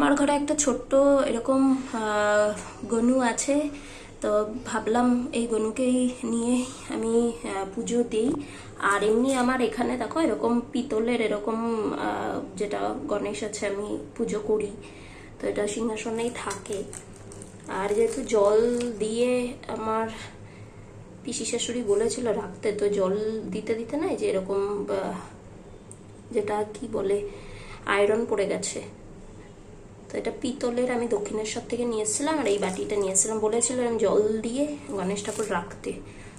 আমার ঘরে একটা ছোট্ট এরকম গনু আছে। তো ভাবলাম এই গনুকেই নিয়ে আমি পুজো দিই। আর এমনি আমার এখানে দেখো, এরকম পিতলের এরকম যেটা গণেশ আছে, আমি পুজো করি। তো এটা সিংহাসনেই থাকে। আর যেহেতু জল দিয়ে আমার পিসি শাশুড়ি বলেছিল রাখতে, তো জল দিতে দিতে না যে এরকম যেটা কি বলে, আয়রন পড়ে গেছে। তো এটা পিতলের আমি দক্ষিণেশ্বর থেকে নিয়ে এসেছিলাম আর এই বাটিটা নিয়ে এসেছিলাম বলেছিলাম জল দিয়ে গণেশ ঠাকুর রাখতে।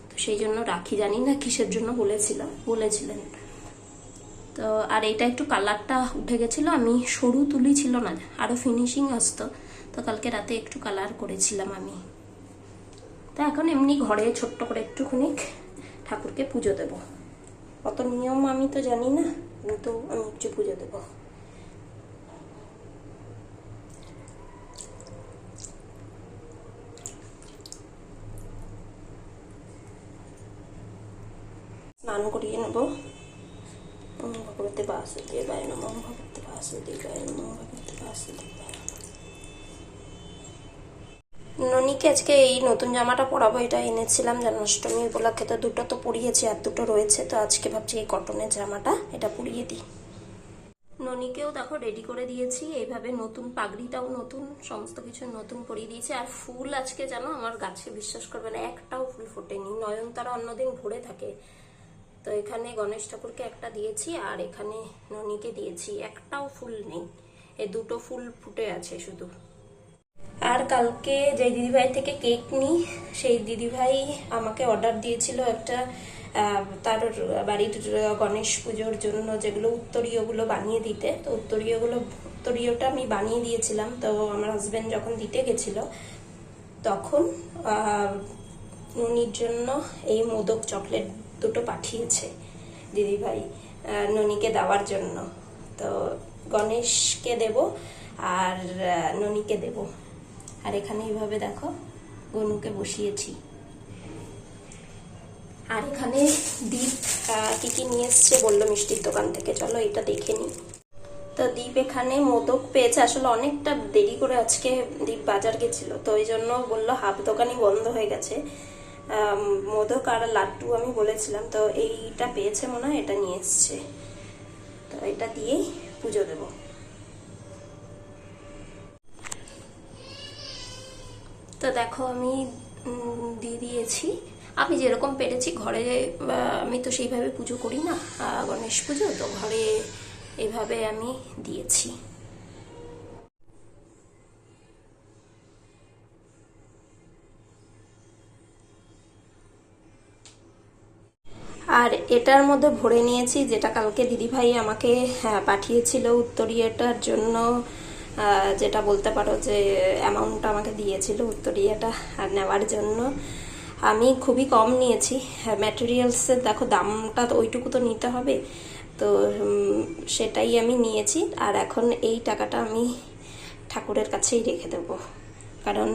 তো সেই জন্য রাখি, জানি না কিসের জন্য বলেছিলাম, বলেছিলেন। তো আর এটা একটু কালারটা উঠে গেছিল, আমি সরু তুলি ছিল না আরও ফিনিশিং আসতো। তো কালকে রাতে একটু কালার করেছিলাম আমি। তা এখন এমনি ঘরে ছোট্ট করে একটুখানি ঠাকুরকে পুজো দেব। অত নিয়ম আমি তো জানি না, কিন্তু আমি একটু পুজো দেবো। স্নান করিয়ে নেব। ভগবতে বাসুদেবায় নম ওম ভগবতে বাসুদেবায় নম ভগবতে বাসুদেবায় ননিকে আজকে এই নতুন জামাটা পরাবো, এটা এনেছিলাম জন্মাষ্টমী উপলক্ষে, তো দুটো তো পরিয়েছি আর দুটো রয়েছে, তো আজকে ভাবছি এই কটনের জামাটা, এটা পরিয়ে দিই। ননিকেও দেখো রেডি করে দিয়েছি, এইভাবে নতুন পাগড়িটাও নতুন, সমস্ত কিছু নতুন পরিয়ে দিয়েছি, আর ফুল আজকে জানো, আমার গাছে বিশ্বাস করবে না, একটাও ফুল ফোটেনি, নয়নতারা অন্যদিন ভরে থাকে। তো এখানে গণেশ ঠাকুরকে একটা দিয়েছি আর এখানে ননিকে দিয়েছি। একটাও ফুল নেই। এ দুটো ফুল ফুটে আছে শুধু। আর কালকে যে দিদিভাই থেকে কেক নিই, সেই দিদিভাই আমাকে অর্ডার দিয়েছিল একটা তার বাড়ির গণেশ পুজোর জন্য যেগুলো উত্তরীয়গুলো বানিয়ে দিতে। তো উত্তরীয়গুলো, উত্তরীয়টা আমি বানিয়ে দিয়েছিলাম। তো আমার হাজবেন্ড যখন দিতে গেছিল, তখন ননির জন্য এই মোদক চকলেট দুটো পাঠিয়েছে দিদিভাই ননিকে দেওয়ার জন্য। তো গণেশকে দেব আর ননিকে দেব। আর এখানে এইভাবে দেখো, গনুকে বসিয়েছি। আর এখানে দীপ কি কি নিয়ে এসছে বলল মিষ্টির দোকান থেকে। চলো এটা দেখে নিই। তো দীপ এখানে মোদক পেয়েছে। আসলে অনেকটা দেরি করে আজকে দীপ বাজার গেছিল। তো ওই জন্য বলল হাফ দোকানই বন্ধ হয়ে গেছে। মোদক আর লাড্ডু আমি বলেছিলাম, তো এইটা পেয়েছে মনে হয়, এটা নিয়ে এসছে। তো এটা দিয়েই পুজো দেবো। তো দেখো আমি দিয়ে দিয়েছি। আমি যেরকম পেরেছি, ঘরে আমি তো সেইভাবে পুজো করি না গণেশ পুজো, তো ঘরে এভাবে আমি দিয়েছি। আর এটার মধ্যে ভরে নিয়েছি যেটা কালকে দিদিভাই আমাকে হ্যাঁ, পাঠিয়েছিল উত্তরীয়টার জন্য যেটা বলতে পারো যে অ্যামাউন্টটা আমাকে দিয়েছিল উত্তরীয়টা নেওয়ার জন্য। আমি খুবই কম নিয়েছি ম্যাটেরিয়ালসের দেখো দামটা তো ওইটুকু তো নিতে হবে। তো সেটাই আমি নিয়েছি আর এখন এই টাকাটা আমি ঠাকুরের কাছেই রেখে দেবো। কারণ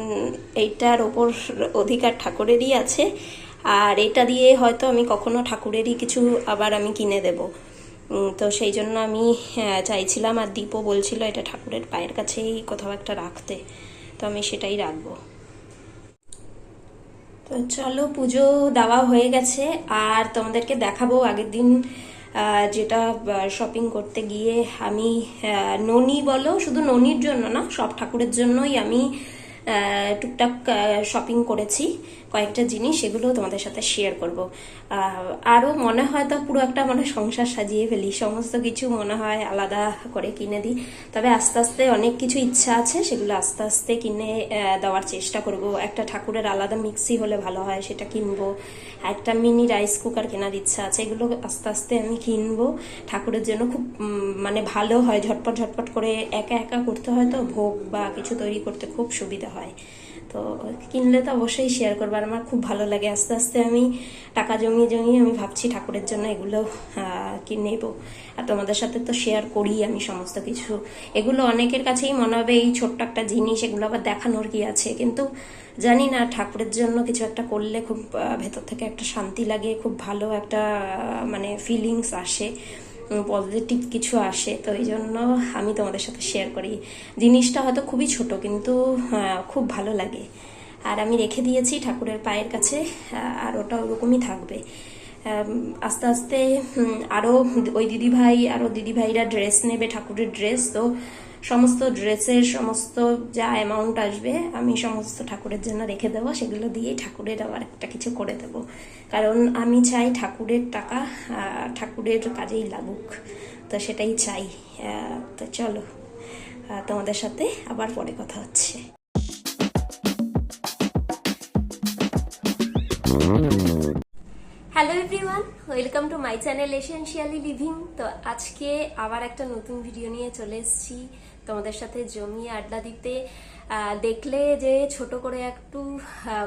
এইটার ওপর অধিকার ঠাকুরেরই আছে আর এটা দিয়ে হয়তো আমি কখনো ঠাকুরেরই কিছু আবার আমি কিনে দেব। তো সেই জন্য আমি চাইছিলাম আর দীপও বলছিল এটা ঠাকুরের পায়ের কাছেই কোথাও একটা রাখতে। তো আমি সেটাই রাখব। তো চলো, পুজো দেওয়া হয়ে গেছে। আর তোমাদেরকে দেখাবো আগের দিন যেটা শপিং করতে গিয়ে আমি ননি বলো, শুধু ননির জন্য না, সব ঠাকুরের জন্যই আমি টুকটাক শপিং করেছি। কয়েকটা জিনিস সেগুলো তোমাদের সাথে শেয়ার করব। আরও মনে হয় তো পুরো একটা মানে সংসার সাজিয়ে ফেলি। সমস্ত কিছু মনে হয় আলাদা করে কিনে দিই। তবে আস্তে আস্তে অনেক কিছু ইচ্ছা আছে, সেগুলো আস্তে আস্তে কিনে দেওয়ার চেষ্টা করব। একটা ঠাকুরের আলাদা মিক্সি হলে ভালো হয়, সেটা কিনবো। একটা মিনি রাইস কুকার কেনার ইচ্ছা আছে, এগুলো আস্তে আস্তে আমি কিনবো। ঠাকুরের জন্য খুব মানে ভালো হয়। ঝটপট ঝটপট করে একা একা করতে হয় তো, ভোগ বা কিছু তৈরি করতে খুব সুবিধা তো কিনলে তো অবশ্যই শেয়ার করব। আমার খুব ভালো লাগে। আস্তে আস্তে আমি টাকা জমিয়ে জমিয়ে আমি ভাবছি ঠাকুরের জন্য এগুলো কিনে নেব। আর তোমাদের সাথে তো শেয়ার করি আমি সমস্ত কিছু। এগুলো অনেকের কাছেই মনে হবে এই ছোট্ট একটা জিনিস। এগুলো আবার দেখানোর কি আছে? কিন্তু জানি না, ঠাকুরের জন্য কিছু একটা করলে খুব ভেতর থেকে একটা শান্তি লাগে, খুব ভালো একটা মানে ফিলিংস আসে। পজিটিভ কিছু আসে, তো এই জন্য আমি তোমাদের সাথে শেয়ার করি। জিনিসটা হয়তো খুবই ছোট, কিন্তু খুব ভালো লাগে। আর আমি রেখে দিয়েছি ঠাকুরের পায়ের কাছে আর ওটা ওরকমই থাকবে। আস্তে আস্তে আরও ওই দিদিভাই আরও দিদিভাইরা দিদি ভাইরা ড্রেস নেবে ঠাকুরের ড্রেস তো সমস্ত ড্রেসের সমস্ত যা অ্যামাউন্ট আসবে, আমি সমস্ত ঠাকুরের জন্য রেখে দেবো, সেগুলো দিয়ে ঠাকুরের আবার একটা কিছু করে দেব। কারণ আমি চাই ঠাকুরের টাকা ঠাকুরের কাজেই লাগুক। তো সেটাই চাই। তো চলো তোমাদের সাথে আবার পরে কথা হচ্ছে। Hello everyone welcome to my channel এশিয়ানশিয়ালি living তো আজকে আবার একটা নতুন ভিডিও নিয়ে চলে এসেছি। তোমাদের সাথে জমিয়ে আড্ডা দিতে দেখলে যে ছোট করে একটু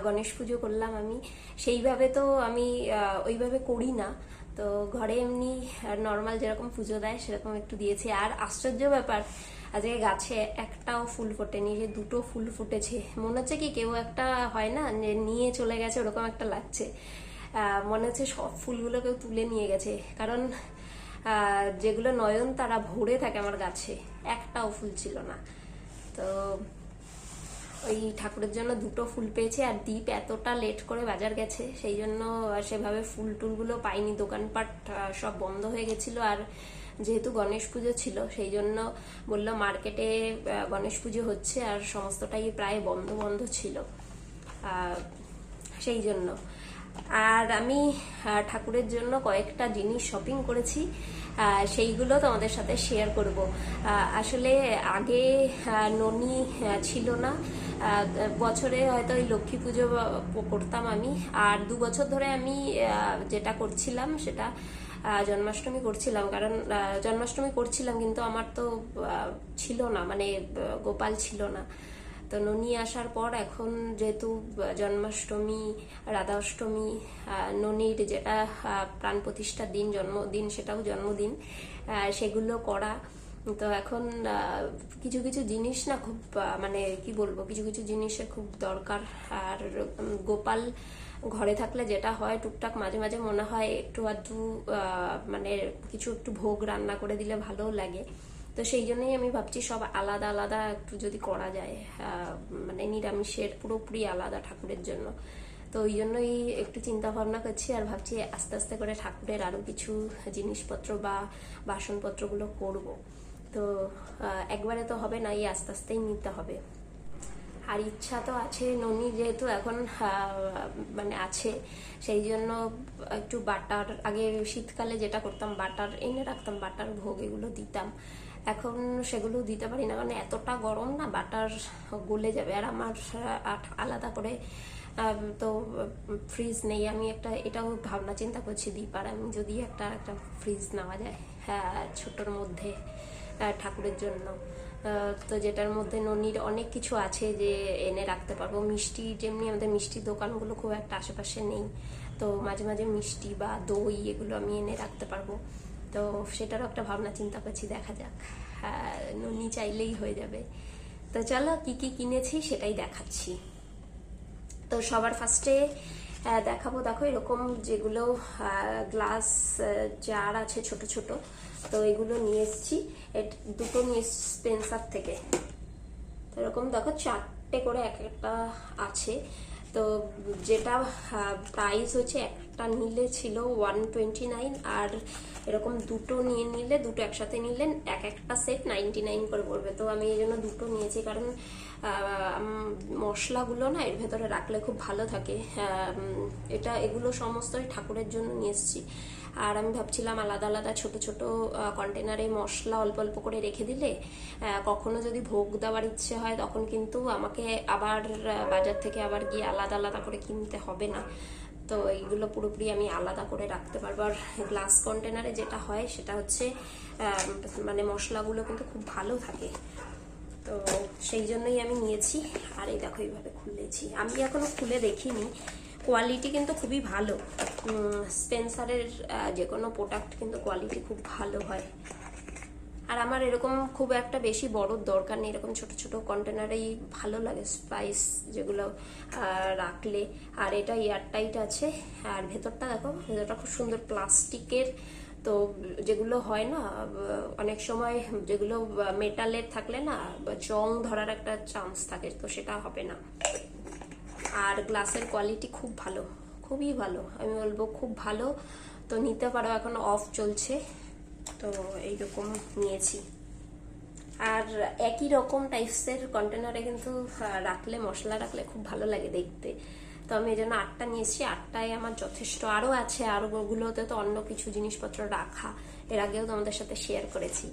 গণেশ পুজো করলাম আমি, সেইভাবে তো আমি ওইভাবে করি না। তো ঘরে এমনি নর্মাল যেরকম পুজো দেয়, সেরকম একটু দিয়েছি। আর আশ্চর্য ব্যাপার, আজকে গাছে একটাও ফুল ফোটেনি, যে দুটো ফুল ফুটেছে। মনে হচ্ছে কি কেউ একটা হয় না, যে নিয়ে চলে গেছে, ওরকম একটা লাগছে। মনে হচ্ছে সব ফুলগুলো কেউ তুলে নিয়ে গেছে। কারণ যেগুলো নয়ন তারা ভরে থাকে আমার গাছে, একটাও ফুল ছিল না। তো ওই ঠাকুরের জন্য দুটো ফুল পেয়েছে আর দ্বীপ এতটা লেট করে বাজার গেছে, সেই জন্য সেভাবে ফুল টুলগুলো পাইনি। দোকানপাট সব বন্ধ হয়ে গেছিল আর যেহেতু গণেশ পুজো ছিল, সেই জন্য বলল মার্কেটে গণেশ পুজো হচ্ছে আর সমস্তটাই প্রায় বন্ধ বন্ধ ছিল। সেই জন্য। আর আমি ঠাকুরের জন্য কয়েকটা জিনিস শপিং করেছি। সেইগুলো তোমাদের সাথে শেয়ার করব। আসলে আগে ননি ছিল না। বছরে হয়তো ওই লক্ষ্মী পুজো করতাম আমি। আর দু বছর ধরে আমি যেটা করছিলাম সেটা জন্মাষ্টমী করছিলাম। কারণ জন্মাষ্টমী করছিলাম কিন্তু আমার তো ছিল না। মানে গোপাল ছিল না। তো ননী আসার পর এখন যেহেতু জন্মাষ্টমী রাধা অষ্টমী ননীর যেটা প্রাণ প্রতিষ্ঠার দিন, জন্মদিন, সেটাও জন্মদিন সেগুলো করা। তো এখন কিছু কিছু জিনিস না খুব মানে কি বলব, কিছু কিছু জিনিসের খুব দরকার। আর গোপাল ঘরে থাকলে যেটা হয়, টুকটাক মাঝে মাঝে মনে হয় একটু আধটু মানে কিছু একটু ভোগ রান্না করে দিলে ভালোও লাগে। তো সেই জন্যই আমি ভাবছি সব আলাদা আলাদা একটু যদি করা যায় মানে নিরামিষের পুরোপুরি আলাদা ঠাকুরের জন্য। তো ওই জন্যই একটু চিন্তা ভাবনা করছি আর ভাবছি আস্তে আস্তে করে ঠাকুরের আরও কিছু জিনিসপত্র বা বাসনপত্রগুলো করব। তো একবারে তো হবে না, এই আস্তে আস্তেই নিতে হবে। আর ইচ্ছা তো আছে, ননি যেহেতু এখন মানে আছে, সেই জন্য একটু বাটার, আগে শীতকালে যেটা করতাম, বাটার, এনে রাখতাম, বাটার ভোগ এগুলো দিতাম। এখন সেগুলো দিতে পারি না, কারণ এতটা গরম না, বাটার গলে যাবে। আর আমার আলাদা করে তো ফ্রিজ নেই। আমি একটা, এটাও ভাবনা, চিন্তা করছি দীপার আমি যদি একটা একটা ফ্রিজ নেওয়া যায় হ্যাঁ ছোটোর মধ্যে ঠাকুরের জন্য। তো যেটার মধ্যে ননির অনেক কিছু আছে যে এনে রাখতে পারব। মিষ্টি, যেমনি আমাদের মিষ্টির দোকানগুলো খুব একটা আশেপাশে নেই, তো মাঝে মাঝে মিষ্টি বা দই এগুলো আমি এনে রাখতে পারব। তো সেটারও একটা ভাবনা, চিন্তা করছি, দেখা যাক। ননি চাইলেই হয়ে যাবে। তো চলো, কি কি কিনেছি সেটাই দেখাচ্ছি। তো সবার ফার্স্টে দেখাবো, দেখো এরকম যেগুলো গ্লাস জার আছে ছোট ছোট। তো এগুলো নিয়ে এসেছি। দুটো নিয়ে স্পেন্সার থেকে। তো এরকম, দেখো চারটে করে এক একটা আছে। তো যেটা প্রাইস হচ্ছে একটা নিলে ছিল ওয়ান টোয়েন্টি নাইন আর এরকম দুটো নিয়ে নিলে দুটো একসাথে নিলে এক একটা সেট নাইনটি নাইন করে পড়বে। তো আমি এই জন্য দুটো নিয়েছি কারণ মশলাগুলো না এর ভেতরে রাখলে খুব ভালো থাকে। আহ, এটা এগুলো সমস্তই ঠাকুরের জন্য নিয়ে এসেছি। আর আমি ভাবছিলাম আলাদা আলাদা ছোট ছোট কন্টেনারে মশলা অল্প অল্প করে রেখে দিলে কখনো যদি ভোগ দেওয়ার ইচ্ছে হয় তখন কিন্তু আমাকে আবার বাজার থেকে আবার গিয়ে আলাদা আলাদা করে কিনতে হবে না। তো এইগুলো পুরোপুরি আমি আলাদা করে রাখতে পারব। আর গ্লাস কন্টেনারে যেটা হয় সেটা হচ্ছে মানে মশলাগুলো কিন্তু খুব ভালো থাকে। তো সেই জন্যই আমি নিয়েছি। আর এই দেখো এইভাবে খুলেছি। আমি এখনও খুলে দেখিনি। কোয়ালিটি কিন্তু খুবই ভালো। স্পেন্সারের যে কোনো প্রোডাক্ট কিন্তু কোয়ালিটি খুব ভালো হয়। আর আমার এরকম খুব একটা বেশি বড় দরকার নেই, এরকম ছোট ছোট কন্টেনারেই ভালো লাগে স্পাইস যেগুলো রাখলে। আর এটা এয়ারটাইট আছে। আর ভেতরটা দেখো, ভেতরটা খুব সুন্দর প্লাস্টিকের। তো যেগুলো হয় না, অনেক সময় যেগুলো মেটালের থাকলে না জং ধরার একটা চান্স থাকে, তো সেটা হবে না। আর গ্লাসের কোয়ালিটি খুব ভালো, খুবই ভালো। আমি বলব খুব ভালো। তো নিতে পারো, এখন অফ চলছে। তো এইরকম নিয়েছি। আর একই রকম টাইপসের কন্টেনারে কিন্তু রাখলে, মশলা রাখলে খুব ভালো লাগে দেখতে। তো আমি এই জন্য আটটা নিয়েছি। আটটায় আমার যথেষ্ট আরও আছে। আরও ওগুলোতে তো অন্য কিছু জিনিসপত্র রাখা। এর আগেও তোমাদের সাথে শেয়ার করেছি।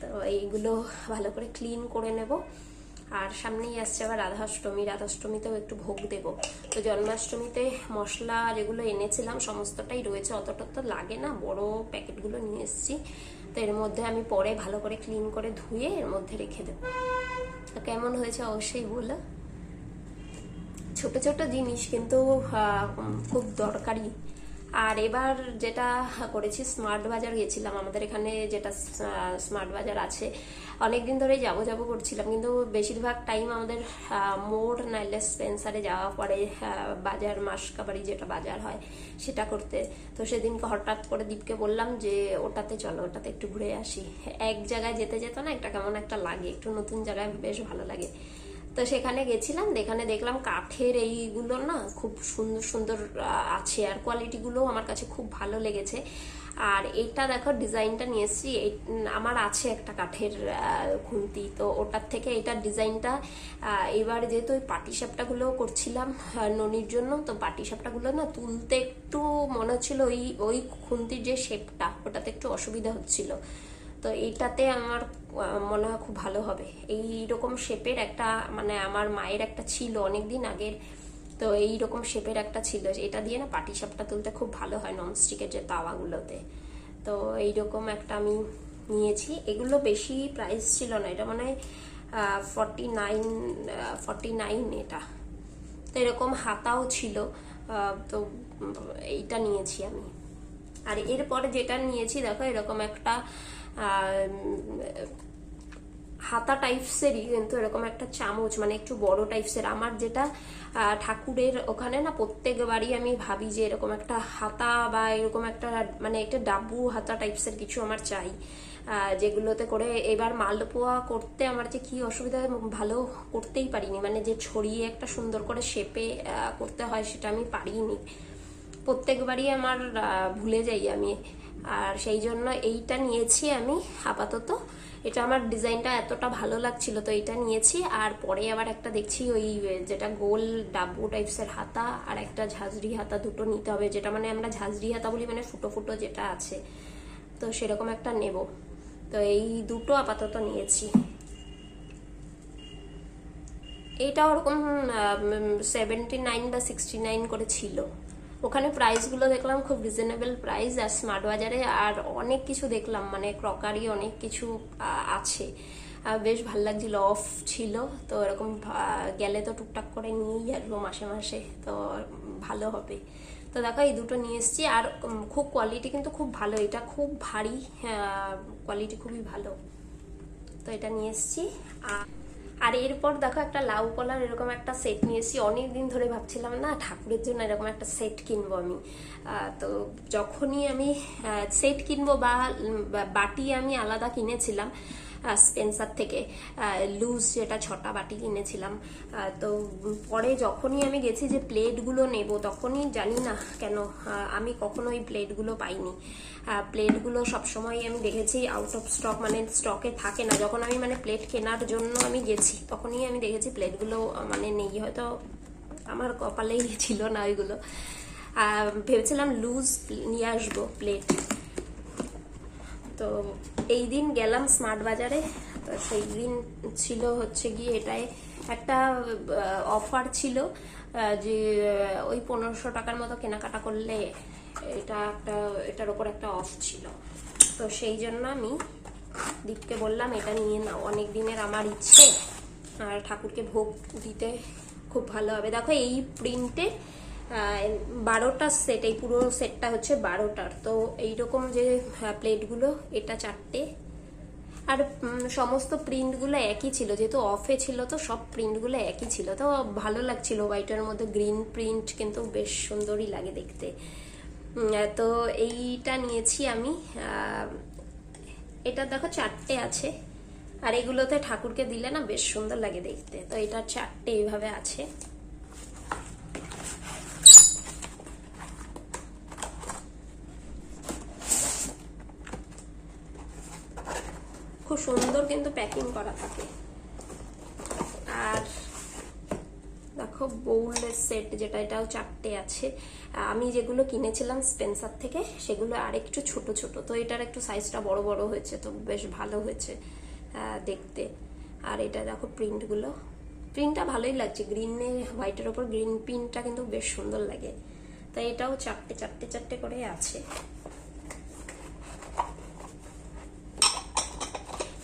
তো এইগুলো ভালো করে ক্লিন করে নেব। আর সামনেই আসছে আবার রাধাষ্টমী। রাধাষ্টমীতেও একটু ভোগ দেব। তো জন্মাষ্টমীতে মশলা যেগুলো এনেছিলাম, সমস্তটাই রয়েছে। অতটা তো লাগে না, বড় প্যাকেটগুলো নিয়ে এসেছি। তো এর মধ্যে আমি পরে ভালো করে ক্লিন করে ধুয়ে এর মধ্যে রেখে দেবো। কেমন হয়েছে অবশ্যই বলো। ছোট ছোট জিনিস কিন্তু খুব দরকারি। আর এবার যেটা করেছি স্মার্ট বাজার গেছিলাম। আমাদের এখানে যেটা স্মার্ট বাজার আছে, অনেকদিন ধরেই যাব যাব করছিলাম, কিন্তু বেশিরভাগ টাইম আমাদের মোড় নাইলে স্পেন্সারে যাওয়া পরে বাজার মাসকাবাড়ি যেটা বাজার হয় সেটা করতে। তো সেদিনকে হঠাৎ করে দীপকে বললাম যে, ওটাতে চলো, ওটাতে একটু ঘুরে আসি। এক জায়গায় যেতে যেত না, একটা কেমন একটা লাগে, একটু নতুন জায়গায় বেশ ভালো লাগে। তো সেখানে গেছিলাম এখানে দেখলাম কাঠের এইগুলো না খুব সুন্দর সুন্দর আছে। আর কোয়ালিটিগুলো আমার কাছে খুব ভালো লেগেছে। আর এটা দেখো ডিজাইনটা নিয়ে এসেছি আমার আছে একটা কাঠের খুন্তি। তো ওটার থেকে এটার ডিজাইনটা এবার যেহেতু ওই পাটিসাপটাগুলো করছিলাম ননির জন্য, তো পাটিসাপটাগুলো না তুলতে একটু মনে হচ্ছিল ওই ওই খুন্তির যে শেপটা ওটাতে একটু অসুবিধা হচ্ছিল। তো এইটাতে আমার মনে হয় খুব ভালো হবে। এই রকম শেপের একটা মানে আমার মায়ের একটা ছিল অনেক দিন আগের, তো এই রকম শেপের একটা ছিল। এটা দিয়ে না পাটি সাপটা তুলতে খুব ভালো হয় ননস্টিকের যে তাওয়াগুলোতে। তো এইরকম একটা আমি নিয়েছি। এগুলো বেশি প্রাইস ছিল না। এটা মানে ফর্টি নাইন ফর্টি নাইন এটা। তো এরকম হাতাও ছিল তো এইটা নিয়েছি আমি। আর এরপরে যেটা নিয়েছি, দেখো এরকম একটা হাতা টাইপসেরই কিন্তু এরকম একটা চামচ মানে একটু বড় টাইপসের আমার যেটা ঠাকুরের ওখানে না প্রত্যেকবারই আমি ভাবি যে এরকম একটা হাতা বা এরকম একটা মানে একটা ডাব্বু হাতা টাইপসের কিছু আমার চাই। যেগুলোতে করে এবার মালপোয়া করতে আমার যে কি অসুবিধা, ভালো করতেই পারিনি। মানে যে ছড়িয়ে একটা সুন্দর করে শেপে করতে হয় সেটা আমি পারিনি। প্রত্যেকবারই আমার ভুলে যাই আমি। আর সেই জন্য এইটা নিয়েছি আমি আপাতত। এটা আমার ডিজাইনটা এতটা ভালো লাগছিল তো এটা নিয়েছি। আর পরে আবার একটা দেখছি ওই যেটা গোল ডাব্বু টাইপসের হাতা আর একটা ঝাঁঝরি হাতা দুটো নিতে হবে, যেটা মানে আমরা ঝাঁঝরি হাতা বলি মানে ফুটো ফুটো যেটা আছে। তো সেরকম একটা নেব। তো এই দুটো আপাতত নিয়েছি। এইটা ওরকম সেভেন্টি নাইন বা সিক্সটি নাইন করে ছিল। ওখানে প্রাইসগুলো দেখলাম খুব রিজনেবল প্রাইস আর স্মার্ট বাজারে আর অনেক কিছু দেখলাম মানে ক্রকারি অনেক কিছু আছে। বেশ ভালো লাগছিল অফ ছিল, তো এরকম গেলে তো টুকটাক করে নিয়েই আসব মাসে মাসে, তো ভালো হবে। তো দেখো, এই দুটো নিয়ে এসেছি আর খুব কোয়ালিটি কিন্তু খুব ভালো, এটা খুব ভারী কোয়ালিটি খুবই ভালো। তো এটা নিয়ে এসেছি, আর আর এরপর দেখো একটা লাউ কলার এরকম একটা সেট নিয়েছি। অনেক দিন ধরে ভাবছিলাম, না, ঠাকুরের জন্য এরকম একটা সেট কিনবো আমি। তো যখনই আমি সেট কিনবো বা বাটি আমি আলাদা কিনেছিলাম স্পেন্সার থেকে লুজ যেটা ছটা বাটি কিনেছিলাম তো পরে যখনই আমি গেছি যে প্লেটগুলো নেব, তখনই জানি না কেন আমি কখনো ওই প্লেটগুলো পাইনি। প্লেটগুলো সবসময় আমি দেখেছি আউট অফ স্টক মানে স্টকে থাকে না। যখন আমি মানে প্লেট কেনার জন্য আমি গেছি, তখনই আমি দেখেছি প্লেটগুলো মানে নেই। হয়তো আমার কপালেই ছিল না ওইগুলো। ভেবেছিলাম লুজ নিয়ে আসব প্লেট তো এই দিন গেলাম স্মার্ট বাজারে। তো সেই দিন ছিল হচ্ছে গিয়ে এটায় একটা অফার ছিল যে ওই পনেরোশো টাকার মতো কেনাকাটা করলে এটা একটা, এটার ওপর একটা অফ ছিল। তো সেই জন্য আমি দীপকে বললাম, এটা নিয়ে নাও। অনেক দিনের আমার ইচ্ছে। আর ঠাকুরকে ভোগ দিতে খুব ভালো হবে। দেখো, এই প্রিন্টে বারোটার সেট এই পুরো সেটটা হচ্ছে বারোটার। তো এইরকম যে প্লেটগুলো, এটা চারটে। আর সমস্ত প্রিন্টগুলো একই ছিল। যেহেতু অফে ছিল, তো সব প্রিন্টগুলো একই ছিল। তো ভালো লাগছিল। হোয়াইটের মধ্যে গ্রিন প্রিন্ট কিন্তু বেশ সুন্দরই লাগে দেখতে। তো এইটা নিয়েছি আমি এটা দেখো চারটে আছে, আর এগুলোতে ঠাকুরকে দিলে না বেশ সুন্দর লাগে দেখতে, তো এটা চারটে এইভাবে আছে। খুব সুন্দর কিন্তু প্যাকিং করা থাকে আর বউলের সেট যেটা, এটাও চারটে আছে। আমি যেগুলো কিনেছিলাম স্পেন্সার থেকে, সেগুলো আর একটু ছোট ছোট। তো এটার একটু সাইজটা বড় বড় হয়েছে, তো বেশ ভালো হয়েছে দেখতে। আর এটা দেখো প্রিন্টগুলো প্রিন্টটা ভালোই লাগছে গ্রিনে হোয়াইটের ওপর গ্রিন প্রিন্টটা কিন্তু বেশ সুন্দর লাগে। তাই এটাও চারটে চারটে চারটে করে আছে।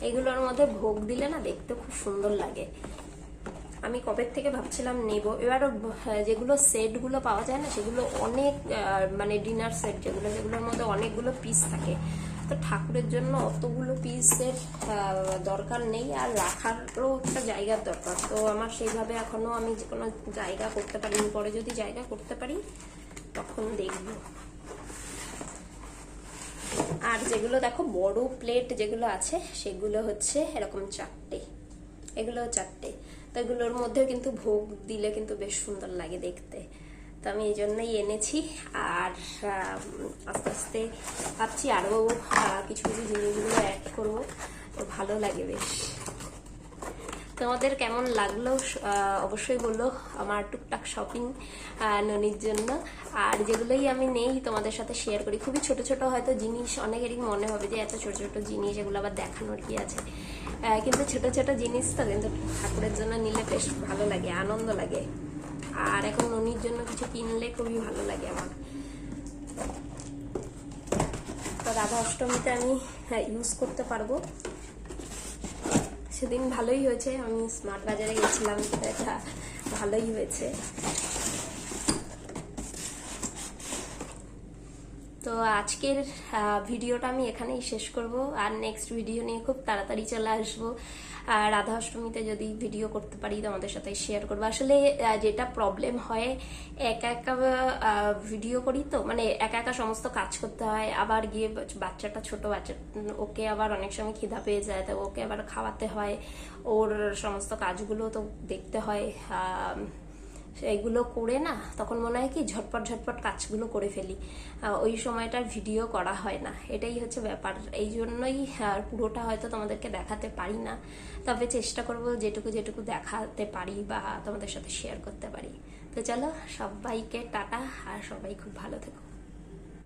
এগুলোর মধ্যে ভোগ দিলে না দেখতে খুব সুন্দর লাগে। আমি কবে থেকে ভাবছিলাম নেব। এবার যেগুলো সেটগুলো পাওয়া যায় না, সেগুলো অনেক মানে ডিনার সেট যেগুলো, সেগুলোর মধ্যে অনেকগুলো পিস থাকে। তো ঠাকুরের জন্য অতগুলো পিসের দরকার নেই আর রাখারও একটা জায়গার দরকার। তো আমার সেইভাবে এখনও আমি যে কোনো জায়গা করতে পারিনি পরে যদি জায়গা করতে পারি, তখন দেখব। আর যেগুলো দেখো, বড় প্লেট যেগুলো আছে, সেগুলো হচ্ছে এরকম চারটে। এগুলো চারটে। তো এগুলোর মধ্যেও কিন্তু ভোগ দিলে কিন্তু বেশ সুন্দর লাগে দেখতে। তো আমি এই জন্যই এনেছি। আর আস্তে আস্তে ভাবছি আরও কিছু কিছু জিনিসগুলো অ্যাড করব। তো ভালো লাগে বেশ। তোমাদের কেমন লাগল? অবশ্যই বলল আমার টুকটাক শপিং ননির জন্য। আর যেগুলোই আমি নেই তোমাদের সাথে শেয়ার করি, খুবই ছোট ছোট হয়তো জিনিস, অনেকেরই মনে হবে যে এত ছোট ছোট জিনিস, এগুলো আবার দেখানোর কি আছে? কিন্তু ছোট ছোট জিনিস তো, কিন্তু ঠাকুরের জন্য নিলে বেশ ভালো লাগে, আনন্দ লাগে। আর এখন ননির জন্য কিছু কিনলে খুবই ভালো লাগে আমার। তো রাধা অষ্টমীতে আমি ইউজ করতে পারব। সেদিন ভালোই হয়েছে। আমি স্মার্ট বাজারে গেছিলাম এটা ভালোই হয়েছে। তো আজকের ভিডিওটা আমি এখানেই শেষ করব। আর নেক্সট ভিডিও নিয়ে খুব তাড়াতাড়ি চলে আসব। রাধা অষ্টমীতে যদি ভিডিও করতে পারি তোমাদের সাথে শেয়ার করব। আসলে যেটা প্রবলেম হয়, একা একা ভিডিও করি তো মানে একা একা সমস্ত কাজ করতে হয়, আবার গিয়ে বাচ্চাটা ছোট, বাচ্চা ওকে আবার অনেক সময় খিদা পেয়ে যায়, তো ওকে আবার খাওয়াতে হয়, ওর সমস্ত কাজগুলো তো দেখতে হয় এগুলো করে না, তখন মনে হয় কি ঝটপট ঝটপট কাজগুলো করে ফেলি। ওই সময়টার ভিডিও করা হয় না। এটাই হচ্ছে ব্যাপার। এই জন্যই আর পুরোটা হয়তো তোমাদেরকে দেখাতে পারি না। তবে চেষ্টা করব যেটুকু যেটুকু দেখাতে পারি বা তোমাদের সাথে শেয়ার করতে পারি। তো চলো, সবাইকে টাটা আর সবাই খুব ভালো থেকো।